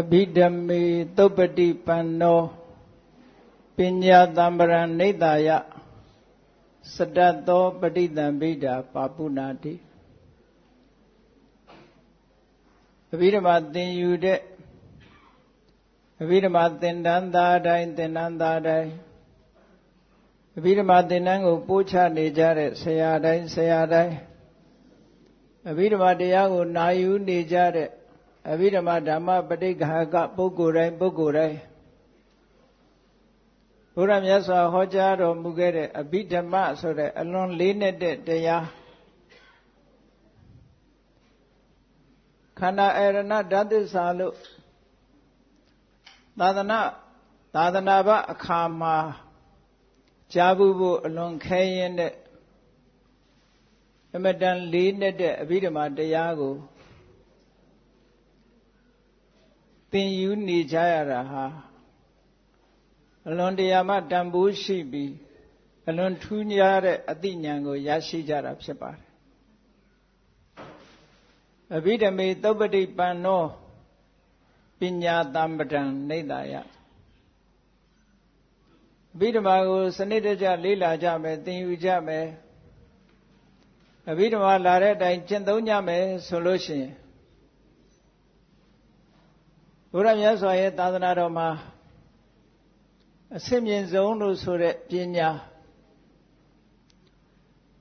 အဘိဓမ္မေသုပ္ပတိပန္နောပညာတံပရံနေတယစတတ်သောပဋိသင်္ဗိဒာပါပုနာတိအဘိဓမ္မာသင်ယူတဲ့အဘိဓမ္မာသင်္တန်းသားတိုင်းသင်္တန်းသားတိုင်းအဘိဓမ္မာသင်္တန်းကိုပို့ချနေကြတဲ့ဆရာတိုင်းဆရာတိုင်းအဘိဓမ္မာတရားကိုနာယူနေကြတဲ့ အဘိဓမ္မာဓမ္မပဋိက္ခကပုဂ္ဂိုလ်တိုင်းပုဂ္ဂိုလ်တိုင်းဘုရားမြတ်စွာဟောကြားတော်မူခဲ့တဲ့အဘိဓမ္မဆိုတဲ့အလွန်လေးနက်တဲ့တရားခန္ဓာအရဏဓာတ်သစ္စာလို့သာသနာသာသနာ့ဘအခါမှာကြားဘူးဖို့အလွန်ခဲရင်တဲ့အမတန်လေးနက်တဲ့အဘိဓမ္မာတရားကို သင်ယူနေကြရတာဟာအလွန်တရာမှတန်ဖိုးရှိပြီးအလွန်ထူးခြားတဲ့အသိဉာဏ်ကိုရရှိကြတာဖြစ်ပါတယ်အဘိဓမေသုပ္ပတိပန္နောပညာတံပဒံနေတယအဘိဓမ္မာကိုစနစ်တကျလေ့လာကြမယ်သင်ယူကြမယ်အဘိဓမ္မာလာတဲ့အတိုင်းကျင့်သုံးကြမယ်ဆိုလို့ရှိရင် ဘုရားမြတ်စွာရဲ့သာသနာတော်မှာအစစ်မြင့်ဆုံးလို့ဆိုတဲ့ပညာ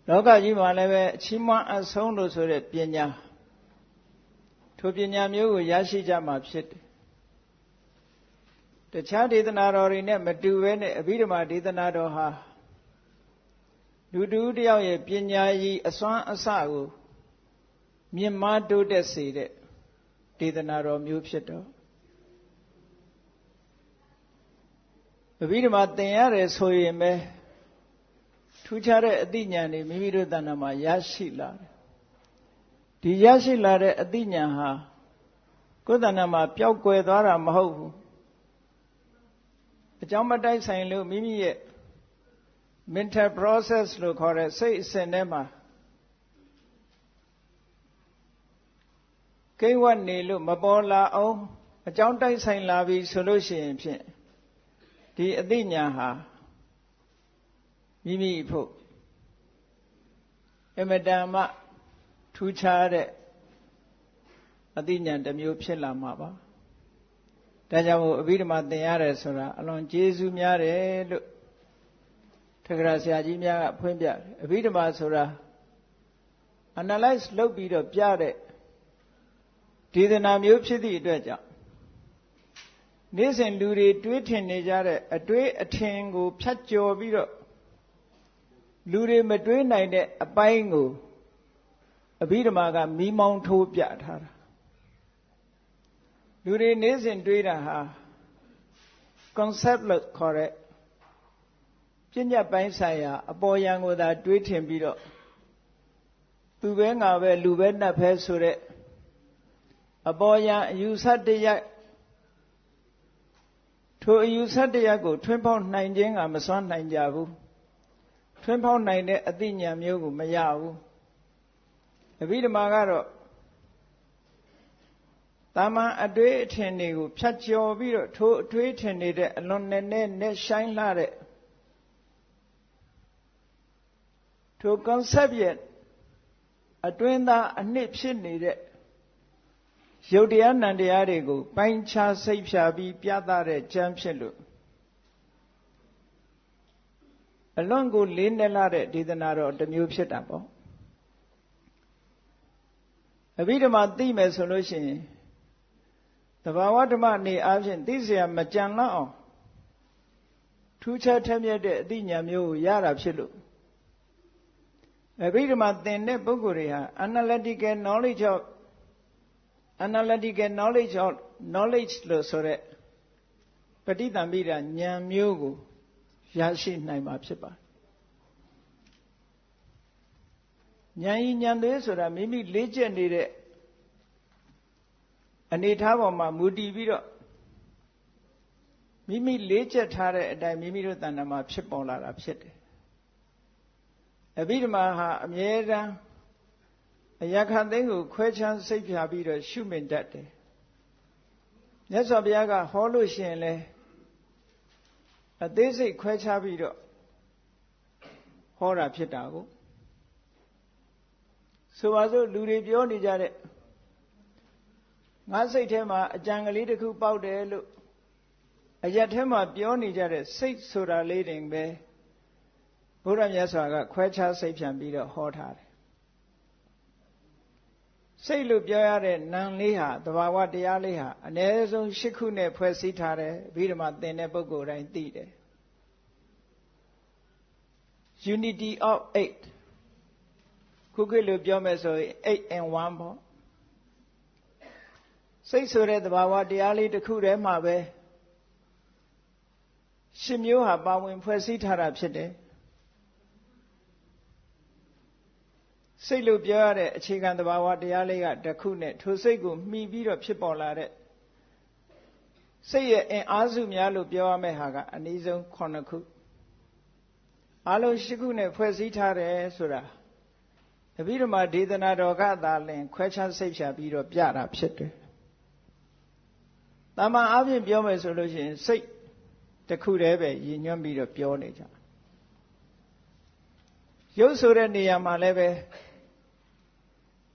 လောကကြီးမှာလည်းပဲအချီးမွမ်းအဆုံးလို့ဆိုတဲ့ပညာထိုပညာမျိုးကိုရရှိကြမှာဖြစ်တယ်တခြားဒေသနာတော်တွေနဲ့မတူဘဲနဲ့အဘိဓမ္မာဒေသနာတော်ဟာလူတူတယောက်ရဲ့ပညာရည်အစွမ်းအစကိုမြင့်မားတိုးတက်စေတဲ့ဒေသနာတော်မျိုးဖြစ်တော့ အဘိဓမ္မာသင်ရတယ်ဆိုရင်ပဲထူးခြားတဲ့အသိဉာဏ်တွေမိမိတို့တဏ္ဍာမှာရရှိလာတယ်ဒီရရှိလာတဲ့အသိဉာဏ်ဟာကိုယ်တဏ္ဍာမှာပျောက်ကွယ်သွားတာမဟုတ်ဘူးအကြောင်းမတိုက်ဆိုင်လို့မိမိရဲ့ mental process လို့ခေါ်တဲ့စိတ်အစဉ်ထဲမှာကိဝတ်နေလို့မပေါ်လာအောင်အကြောင်းတိုက်ဆိုင်လာပြီဆိုလို့ရှိရင်ဖြင့် ဒီအသိဉာဏ်ဟာမိမိဖို့အမတန်မှထူးခြားတဲ့အသိဉာဏ်တစ်မျိုးဖြစ်လာမှာပါဒါကြောင့်မို့အဘိဓမ္မာသင်ရတယ်ဆိုတာအလွန်ကျေးဇူးများတယ်လို့ထက္ကရာဆရာကြီးများကဖွင့်ပြတယ်အဘိဓမ္မာဆိုတာ analyze လုပ်ပြီးတော့ပြတဲ့ဒေသနာမျိုးဖြစ်သည့်အတွက်ကြောင့် နေ့စဉ်လူတွေတွေးထင်နေကြတဲ့အတွေးအထင်ကိုဖြတ်ကျော်ပြီးတော့လူတွေမတွေးနိုင်တဲ့အပိုင်းကိုအဘိဓမ္မာကမီးမောင်းထိုးပြထားတာလူတွေနေ့စဉ်တွေးတာဟာ concept လို့ခေါ်တဲ့ပြဉ္ညာပိုင်းဆိုင်ရာ အပေါ်ယံကိုသာတွေးထင်ပြီးတော့သူပဲငါပဲလူပဲနတ်ပဲဆိုတဲ့အပေါ်ယံအယူဆတရား ထိုအယူဆတရားကို ထွန်းပေါက်နိုင်ခြင်းကမစွမ်းနိုင်ကြဘူးထွန်းပေါက်နိုင်တဲ့အသိဉာဏ်မျိုးကိုမရဘူးအဘိဓမ္မာကတော့တာမန်အတွေ့အထင်တွေကိုဖြတ်ကျော်ပြီးတော့ထိုအတွေ့အထင်တွေတဲ့အလွန်နဲ့နဲ့နဲ့ရှိုင်းလာတဲ့ထို concept ရဲ့အတွင်းသားအနှစ်ဖြစ်နေတဲ့ ရုပ်တရားနံတရားတွေကိုပိုင်းခြားစိတ်ဖြာပြီးပြသတဲ့ကျမ်းဖြစ်လို့အလွန်ကိုလေးနက်လာတဲ့ဒေသနာတော်တစ်မျိုးဖြစ်တာပေါ့အဘိဓမ္မာသိမယ်ဆိုလို့ရှိရင်တဘာဝဓမ္မနေအားဖြင့်သိเสียမကြံလောက်အောင်ထူးခြားထက်မြက်တဲ့အသိဉာဏ်မျိုးကိုရတာဖြစ်လို့အဘိဓမ္မာသင်တဲ့ပုဂ္ဂိုလ်တွေဟာ analytical knowledge of analytical knowledge of knowledge လို့ဆိုတဲ့ပဋိသင်္ပိဒဉာဏ်မျိုးကိုရရှိနိုင်မှာဖြစ်ပါတယ်ဉာဏ်ဤဉာဏ်သေးဆိုတာမိမိလေ့ကျက်နေတဲ့အနေထားပေါ်မှာမူတည်ပြီးတော့မိမိလေးချက်ထားတဲ့အတိုင်းမိမိတို့တဏ္ဍာမှာဖြစ်ပေါ်လာတာဖြစ်တယ်အဘိဓမ္မာဟာအမြဲတမ်း အရာခံသိန်းကိုခွဲခြမ်းစိတ်ဖြာပြီးတော့ရှုမြင်တတ်တယ်မြတ်စွာဘုရားကဟောလို့ရှိရင်လဲအသေးစိတ်ခွဲခြားပြီးတော့ဟောတာဖြစ်တာကိုဆိုပါစို့လူတွေပြောနေကြတဲ့ငါစိတ်ထဲမှာအကြံကလေးတစ်ခုပေါက်တယ်လို့အရက်ထဲမှာပြောနေကြတဲ့စိတ်ဆိုတာလေးတင်ပဲဘုရားမြတ်စွာကခွဲခြားစိတ်ဖြန့်ပြီးတော့ဟောထားတယ် စိတ်လို့ပြောရတဲ့နာမ်လေးဟာတဘာဝတရားလေးဟာအ ਨੇ ဆုံး၈ခုနဲ့ဖွဲ့စည်းထားတယ်ဘိဓမ္မာသင်တဲ့ပုဂ္ဂိုလ်တိုင်းသိတယ် unity of 8ခုခေတ်လို့ပြောမယ်ဆိုရင်8 and 1ပေါ့စိတ်ဆိုတဲ့သဘာဝတရားလေးတစ်ခုတည်းမှာပဲရှင်မျိုးဟာပါဝင်ဖွဲ့စည်းထားတာဖြစ်တယ် စိတ်လို့ပြောရတဲ့အခြေခံသဘာဝတရားလေးကတစ်ခုနဲ့ထိုစိတ်ကိုမှီပြီးတော့ဖြစ်ပေါ်လာတဲ့စိတ်ရဲ့အင်အားစုများလို့ပြောရမယ့်ဟာကအနည်းဆုံး9ခုအလုံး10ခုနဲ့ဖွဲ့စည်းထားတယ်ဆိုတာတပိဓမ္မာဒေသနာတော်ကသာလင်ခွဲခြားစိတ်ဖြာပြီးတော့ပြတာဖြစ်တယ်။တမန်အပြင်ပြောမယ်ဆိုလို့ရှိရင်စိတ်တစ်ခုတည်းပဲရည်ညွှန်းပြီးတော့ပြောနေကြ။ရုပ်ဆိုတဲ့နေရာမှာလည်းပဲ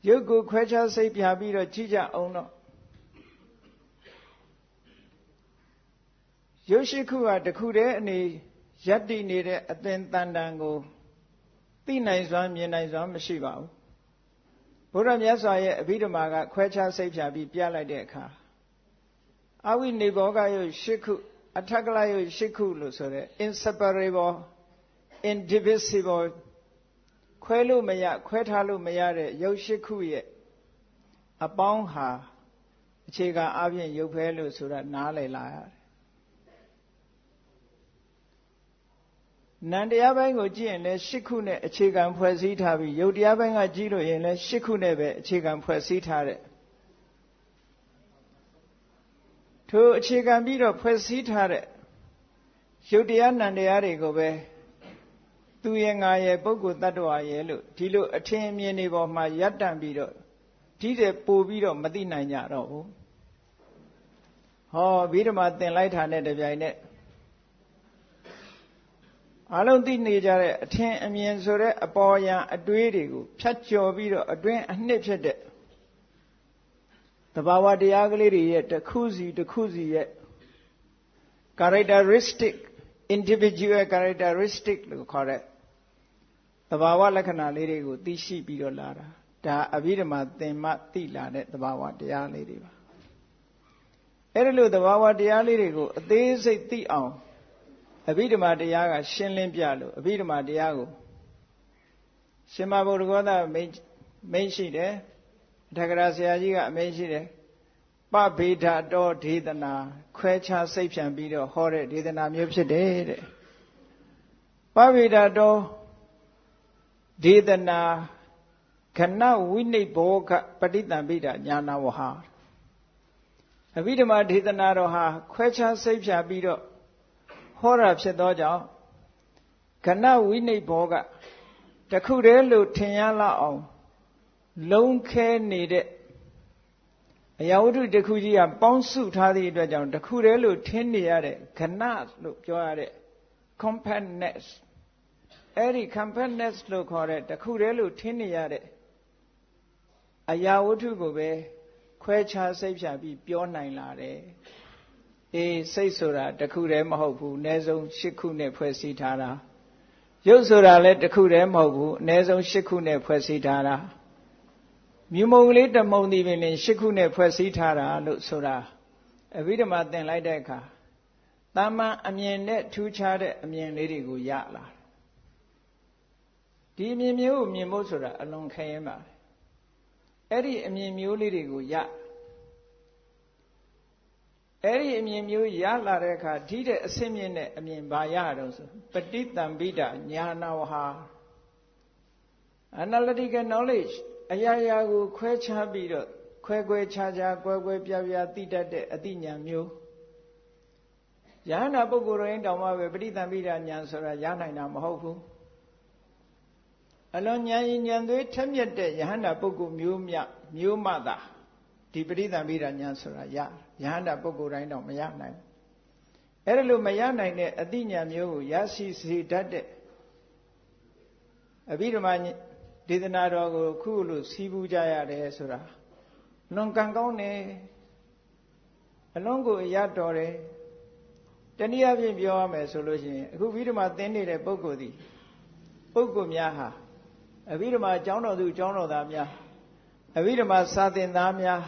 ရုပ်ကိုခွဲခြားစိတ်ပြပြီးတော့ကြည့်ကြအောင်တော့ရုပ်ရှိခုဟာတခုတည်းအနေယက်တည်နေတဲ့အသင်တန်တန်ကိုသိနိုင်စွမ်းမြင်နိုင်စွမ်းမရှိပါဘူးဘုရားမြတ်စွာရဲ့အဘိဓမ္မာကခွဲခြားစိတ်ဖြာပြီးပြလိုက်တဲ့အခါအဝိနေဘောကယုတ်၈ခုအထက်ကလယုတ်၈ခုလို့ဆိုတဲ့ inseparable indivisible ခွဲလို့မရခွဲထားလို့မရတဲ့ရုပ်ရှိခုရဲ့အပေါင်းဟာအခြေခံအပြင်ရုပ်ဖဲလို့ဆိုတာနားလည်လာရတယ်နန္တရားပိုင်းကိုကြည့်ရင်လည်း၈ခုနဲ့အခြေခံဖွဲ့စည်းထားပြီးယုတ်တရားပိုင်းကကြည့်လို့ရင်လည်း၈ခုနဲ့ပဲအခြေခံဖွဲ့စည်းထားတဲ့ထိုအခြေခံပြီးတော့ဖွဲ့စည်းထားတဲ့ယုတ်တရားနန္တရားတွေကိုပဲ သူရဲ့ငါရဲ့ပုဂ္ဂိုလ်တ attva ရဲ့လို့ဒီလိုအထင်အမြင်တွေပေါ်မှာရပ်တန့်ပြီးတော့ဒီတဲ့ပို့ပြီးတော့မသိနိုင်ကြတော့ဘူးဟောဗိဓမာသင်လိုက်တာနဲ့တပြိုင်နက်အလုံးသိနေကြတဲ့အထင်အမြင်ဆိုတဲ့အပေါ်ယံအတွေးတွေကိုဖြတ်ကျော်ပြီးတော့အတွင်းအနှစ်ဖြစ်တဲ့တဘာဝတရားကလေးတွေရဲ့တစ်ခုစီတစ်ခုစီရဲ့ characteristic individual characteristic လို့ခေါ်တဲ့သဘာဝလက္ခဏာလေးတွေကိုသိရှိပြီးတော့လာတာဒါအဘိဓမ္မာသင်မှသိလာတဲ့သဘာဝတရားလေးတွေပါအဲ့ဒီလိုသဘာဝတရားလေးတွေကိုအသေးစိတ်သိအောင်အဘိဓမ္မာတရားကရှင်းလင်းပြလို့အဘိဓမ္မာတရားကိုရှင်မဗုဒ္ဓဂောသမိတ်မိတ်ရှိတယ်အထကရာဆရာကြီးကအမိတ်ရှိတယ် ပဗေဒတော်ဒေသနာ ခွဲခြားစိတ်ဖြန့်ပြီးတော့ဟောတဲ့ဒေသနာမျိုးဖြစ်တယ်တဲ့ပဗေဒတော်ဒေသနာခဏဝိနိဘောကပဋိတံပိတာညာနာဝဟာအဘိဓမ္မာဒေသနာတော်ဟာခွဲခြားစိတ်ဖြာပြီးတော့ဟောတာဖြစ်သောကြောင့်ခဏဝိနိဘောကတခုတည်းလို့ထင်ရလောက်အောင် လုံးခဲနေတဲ့ အရာဝတ္ထုတစ်ခုကြီးကပေါင်းစုထားသည့်အတွက်ကြောင့်တခုတည်းလို့ထင်နေရတဲ့ခဏလို့ပြောရတဲ့ compactness အဲ့ဒီ compactness လို့ခေါ်တဲ့တခုတည်းလို့ထင်နေရတဲ့အရာဝတ္ထုကိုပဲခွဲခြားစိတ်ဖြာပြီးပြောနိုင်လာတယ်အေးစိတ်ဆိုတာတခုတည်းမဟုတ်ဘူးအနည်းဆုံး၈ခုနဲ့ဖွဲ့စည်းထားတာရုပ်ဆိုတာလည်းတခုတည်းမဟုတ်ဘူးအနည်းဆုံး၈ခုနဲ့ဖွဲ့စည်းထားတာ မြူမုံလေးတမုံဒီပင်၈ခုနဲ့ဖွဲ့စည်းထားတာလို့ဆိုတာအဘိဓမ္မာသင်လိုက်တဲ့အခါတာမန်အမြင်နဲ့ထူးခြားတဲ့အမြင်လေးတွေကိုရလာဒီအမြင်မျိုးကိုမြင်ဖို့ဆိုတာအလွန်ခဲရင်ပါအဲ့ဒီအမြင်မျိုးလေးတွေကိုရအဲ့ဒီအမြင်မျိုးရလာတဲ့အခါဒီတဲ့အစင်းမြင့်တဲ့အမြင်ဘာရတော့ဆိုပฏิတံပိဒညာနာဝဟာ analytical knowledge အရာရာကိုခွဲခြားပြီးတော့ခွဲခွဲခြားခြားကွဲကွဲပြားပြားသိတတ်တဲ့အသိဉာဏ်မျိုးယဟနာပုဂ္ဂိုလ်ရင်းတောင်မှပဲပဋိသင်္ပိဒဉာဏ်ဆိုတာရနိုင်တာမဟုတ်ဘူးအလွန်ဉာဏ်ဉာဏ်သွေးထက်မြက်တဲ့ယဟနာပုဂ္ဂိုလ်မျိုးမြမျိုးမှသာဒီဒီပရိသမိတာညာဆိုတာရယဟန္တာပုဂ္ဂိုလ်တိုင်းတော့မရနိုင်အဲ့ဒါလို့မရနိုင်တဲ့အတိညာမျိုးကိုရရှိစေတတ်တဲ့အဘိဓမ္မာ ဒေသနာတော်ကိုခုလိုစီးပူးကြရတယ်ဆိုတာလွန်ကံကောင်းတယ်အလုံးကိုရတော်တယ်တနည်းအားဖြင့်ပြောရမယ်ဆိုလို့ရှိရင်အခုဘိဓမ္မာသင်နေတဲ့ပုဂ္ဂိုလ်ဒီပုဂ္ဂိုလ်များဟာအဘိဓမ္မာကျောင်းတော်သူကျောင်းတော်သားများအဘိဓမ္မာစာသင်သားများ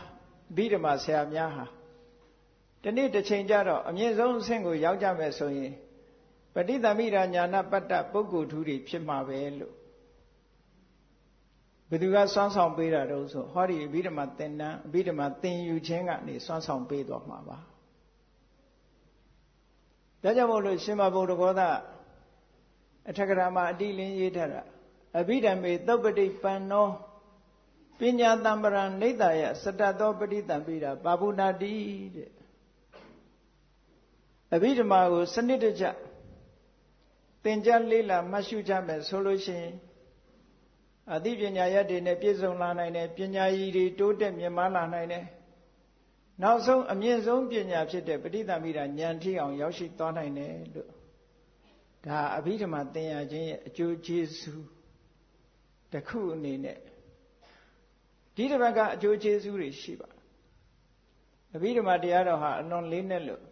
အဘိဓမ္မာဆရာများဟာဒီနေ့တစ်ချိန်ကျတော့အမြင့်ဆုံးအဆင့်ကိုရောက်ကြမယ်ဆိုရင်ပဋိသမိရာညာနာပတ္တပုဂ္ဂိုလ်ထူးတွေဖြစ်မှာပဲလို့ ဘယ်သူကစွမ်းဆောင်ပေးတာတော့ဆိုဟောဒီအဘိဓမ္မာသင်တန်းအဘိဓမ္မာသင်ယူခြင်းကနေစွမ်းဆောင်ပေးသွားမှာပါဒါကြောင့်မို့လို့ရှင်မဘုဒ္ဓဂောသအထက်ကရာမှာအတိလင်းရေးထားတာအဘိဓမ္မေသုပ္ပတိပန္နောပညာတံပရံနေတယစတတောပဋိတံပိတာပါပုနာတိတဲ့အဘိဓမ္မာကိုစနစ်တကျသင်ကြားလေးလာမှတ်ရှုကြမယ်ဆိုလို့ရှိရင် အသိပညာရက်တွေနဲ့ပြည့်စုံလာနိုင်တယ်ပညာရည်တွေတိုးတက်မြင့်မားလာနိုင်တယ်နောက်ဆုံးအမြင့်ဆုံးပညာဖြစ်တဲ့ပဋိသမိတာဉာဏ်ထိအောင်ရောက်ရှိသွားနိုင်တယ်လို့ဒါအဘိဓမ္မာသင်ရခြင်းရဲ့အကျိုးကျေးဇူးတစ်ခုအနေနဲ့ဒီတစ်ပတ်ကအကျိုးကျေးဇူးတွေရှိပါအဘိဓမ္မာတရားတော်ဟာအလွန်လေးနဲ့လို့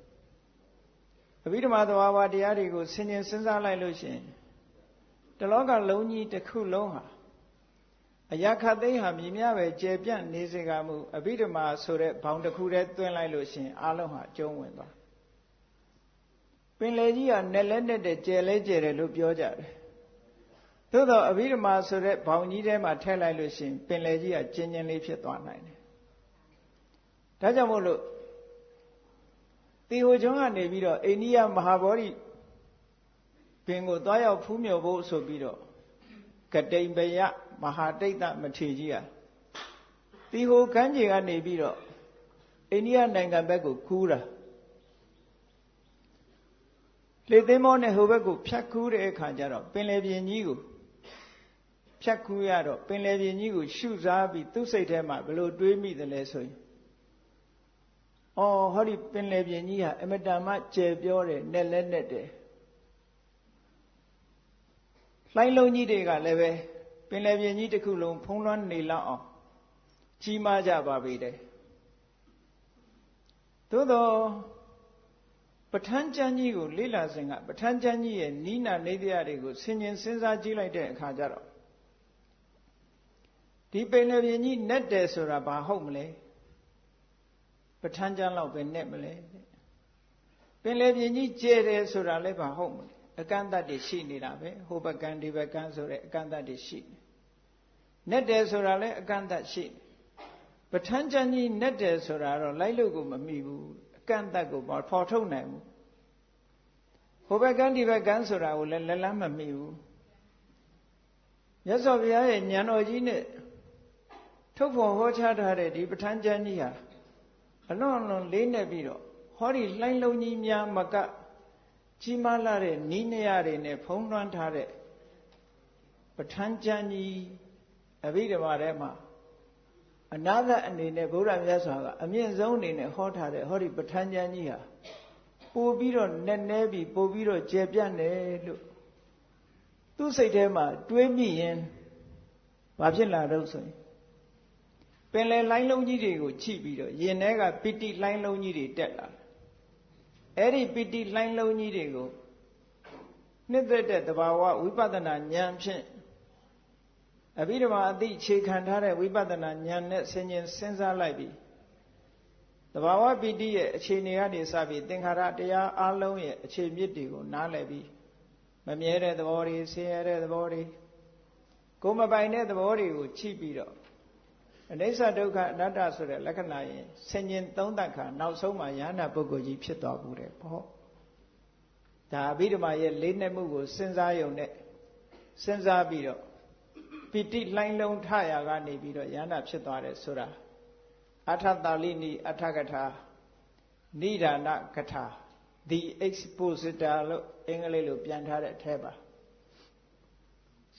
အဘိဓမ္မာသဘာဝတရားတွေကိုဆင်ញင်စဉ်းစားလိုက်လို့ရှိရင်တလောကလုံးကြီးတစ်ခုလုံးဟာ အရာခသိမ်းဟာမြည်များပဲကျေပြန့်နေစေကမူအဘိဓမ္မာဆိုတဲ့ဘောင်တစ်ခုတည်းတွင်းလိုက်လို့ရှိရင်အလုံးဟာအကျုံးဝင်သွားပင်လေကြီးကနဲ့လဲနဲ့တဲ့ကျဲလဲကျဲတယ်လို့ပြောကြတယ်သို့တော့အဘိဓမ္မာဆိုတဲ့ဘောင်ကြီးထဲမှာထည့်လိုက်လို့ရှိရင်ပင်လေကြီးကကျဉ်းကျဉ်းလေးဖြစ်သွားနိုင်တယ်ဒါကြောင့်မို့လို့တီဟိုကျွန်းကနေပြီးတော့အိန္ဒိယမဟာဗောဓိပင်ကိုသွားရောက်ဖူးမြော်ဖို့ဆိုပြီးတော့ကတိန်ပယ မဟာတိတ်တမထေကြီးဟာတီဟိုကမ်းခြေကနေပြီးတော့အိန္ဒိယနိုင်ငံဘက်ကိုကူးတာလေသိမ်းမောနဲ့ဟိုဘက်ကိုဖြတ်ကူးတဲ့အခါကျတော့ပင်လယ်ပြင်ကြီးကိုဖြတ်ကူးရတော့ပင်လယ်ပြင်ကြီးကိုရှုစားပြီးသူ့စိတ်ထဲမှာဘလို့တွေးမိတယ်လဲဆိုရင်အော်ဟောဒီပင်လယ်ပြင်ကြီးဟာအမတန်မှကျယ်ပြောတယ်နဲ့လဲနဲ့တယ်လှိုင်းလုံးကြီးတွေကလည်းပဲ ပင်လယ်ပြင်ကြီးတစ်ခုလုံးဖုံးလွှမ်းနေလောက်အောင်ကြီးမားကြပါပေတယ်သို့တော့ပဋ္ဌာန်းကျမ်းကြီးကိုလေ့လာစဉ်ကပဋ္ဌာန်းကျမ်းကြီးရဲ့နိနာနေတရားတွေကိုဆင်ញင်စဉ်းစားကြည့်လိုက်တဲ့အခါကျတော့ဒီပင်လယ်ပြင်ကြီးနဲ့တယ်ဆိုတာဘာဟုတ်မလဲပဋ္ဌာန်းကျမ်းလောက်ပဲနဲ့မလဲပင်လယ်ပြင်ကြီးကျဲတယ်ဆိုတာလည်းဘာဟုတ်မလဲ အကန့်အသတ်တွေရှိနေတာပဲဟိုဘက်ကံဒီဘက်ကံဆိုတဲ့အကန့်အသတ်တွေရှိနေနဲ့တယ်ဆိုတာလည်းအကန့်အသတ်ရှိနေပဋ္ဌာန်းကျမ်းကြီးနဲ့တယ်ဆိုတာတော့လိုက်လို့ကိုမမိဘူးအကန့်အသတ်ကိုဖော်ထုတ်နိုင်ဘူးဟိုဘက်ကံဒီဘက်ကံဆိုတာကိုလည်းလက်လန်းမမိဘူးမြတ်စွာဘုရားရဲ့ဉာဏ်တော်ကြီးနဲ့ထုတ်ဖော်ဟောချထားတဲ့ဒီပဋ္ဌာန်းကျမ်းကြီးဟာအလွန်အလွန်လေးနေပြီးတော့ဟောဒီလှိုင်းလုံးကြီးများမက ကြီးမားလာတဲ့နီးနေရတွေနဲ့ဖုံးလွှမ်းထားတဲ့ပဋ္ဌာန်းကျမ်းကြီးအဘိဓမ္မာထဲမှာအနာဂတ်အနေနဲ့ဗုဒ္ဓမြတ်စွာကအမြင့်ဆုံးအနေနဲ့ဟောထားတဲ့ဟောဒီပဋ္ဌာန်းကျမ်းကြီးဟာပို့ပြီးတော့နက်နဲပြီးပို့ပြီးတော့ကျေပြန့်တယ်လို့သူ့စိတ်ထဲမှာတွေးမိရင်ဘာဖြစ်လာတော့ဆိုရင်ပင်လယ်လိုင်းလုံးကြီးတွေကိုချိပြီးတော့ရင်ထဲကပိတိလိုင်းလုံးကြီးတွေတက်လာ အဲ့ဒီပိတိလိုင်းလုံးကြီးတွေကိုနှစ်သက်တဲ့တဘာဝဝိပဿနာဉာဏ်ဖြင့်အဘိဓမ္မာအသိခြေခံထားတဲ့ဝိပဿနာဉာဏ်နဲ့ဆင်ញင်စဉ်းစားလိုက်ပြီးတဘာဝပိတိရဲ့အခြေအနေကနေစပြီးသင်္ခါရတရားအလုံးရဲ့အခြေမြစ်တွေကိုနားလည်ပြီးမမြဲတဲ့သဘောတွေဆင်းရဲတဲ့သဘောတွေကိုမပိုင်တဲ့သဘောတွေကိုချိပြီးတော့ အနိစ္စဒုက္ခအနတ္တဆိုတဲ့လက္ခဏာရင်ဆင်ញင်သုံးသပ်ခါနောက်ဆုံးမှာယ ahanan ပုဂ္ဂိုလ်ကြီးဖြစ်သွားဘူးတဲ့ပေါ့ဒါအဘိဓမ္မာရဲ့လေးနဲ့မှုကိုစဉ်းစားယုံနဲ့စဉ်းစားပြီးတော့ပိဋိလှိုင်းလုံးထရာကနေပြီးတော့ယ ahanan ဖြစ်သွားတယ်ဆိုတာအထတာလိနိအထကထာနိဒာနကထာ the expositor လို့အင်္ဂလိပ်လိုပြန်ထားတဲ့အထဲပါ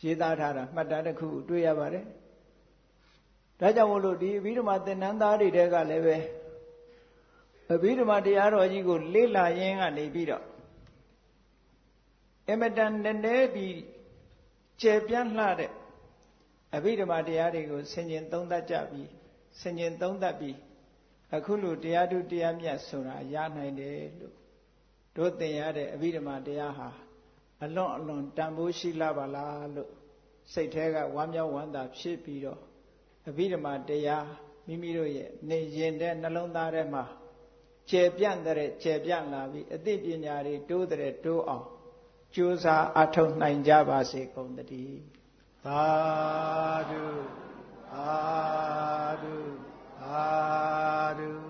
ရေးသားထားတာမှတ်တမ်းတစ်ခုတွေ့ရပါတယ် ဒါကြောင့်မို့လို့ဒီအဘိဓမ္မာသင်္นานသားတွေတဲကလည်းပဲအဘိဓမ္မာတရားတော်ကြီးကိုလေ့လာရင်းကနေပြီးတော့အမတန်တည်းပြီးကျေပြန့်လှတဲ့အဘိဓမ္မာတရားတွေကိုဆင်ခြင်သုံးသပ်ကြပြီးဆင်ခြင်သုံးသပ်ပြီးအခုလိုတရားထုတရားမြတ်ဆိုတာရနိုင်တယ်လို့တို့သင်ရတဲ့အဘိဓမ္မာတရားဟာအလွန်အလွန်တန်ဖိုးရှိလာပါလားလို့စိတ်แท้ကဝမ်းမြောက်ဝမ်းသာဖြစ်ပြီးတော့ အဘိဓမ္မာတရားမိမိတို့ရဲ့နေရင်တဲ့နှလုံးသားထဲမှာကျေပြန့်တဲ့ကျေပြန့်လာပြီးအသိပညာတွေတိုးတဲ့တိုးအောင်ကြိုးစားအထောက်နိုင်ကြပါစေကုန်သတည်းသာဓုသာဓုသာဓု